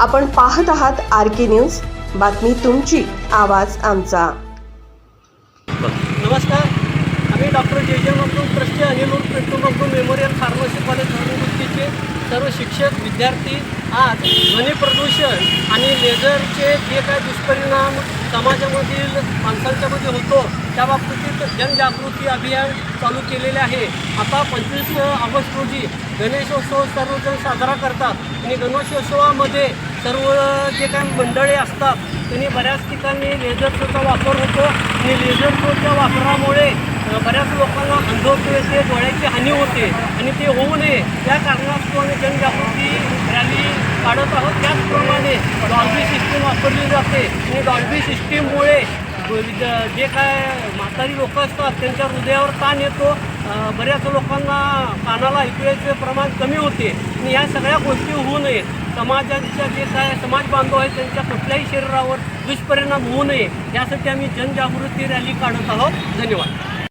आपण पाहत आहात आर के न्यूज. बातमी तुमची आवाज आमचा. नमस्कार. आम्ही doctor J J Magdum trustee Anil Pintu Magdum memorial pharmacy college धर्मवृत्तीचे सर्व शिक्षक विद्यार्थी आज ध्वनी प्रदूषण आणि लेझरचे जे काय दुष्परिणाम समाजामधील माणसांच्यामध्ये होतो. त्या बाबतीत जनजागृती अभियान चालू केलेले आहे. आता पंचवीस ऑगस्ट रोजी गणेशोत्सव सर्वजण साजरा करतात. आणि गणेशोत्सवामध्ये सर्व जे काही मंडळे असतात त्यांनी बऱ्याच ठिकाणी लेझर शोचा वापर होतो. आणि लेझर शोच्या वापरामुळे बऱ्याच लोकांना अंधत्व येते डोळ्याची हानी होते. आणि ते होऊ नये. त्या कारणास्तव आम्ही जनजागृती रॅली काढत आहोत. त्याचप्रमाणे सिस्टीम वापरली जाते. आणि डॉल्बी सिस्टीममुळे जे काय म्हातारी लोक असतात त्यांच्या हृदयावर ताण येतो. बऱ्याच लोकांना कानाला ऐकू प्रमाण कमी होते. आणि ह्या सगळ्या गोष्टी होऊ नये समाजाच्या जे काय समाज बांधव आहेत त्यांच्या कुठल्याही शरीरावर दुष्परिणाम होऊ नये. यासाठी आम्ही जनजागृती रॅली काढत आहोत. धन्यवाद.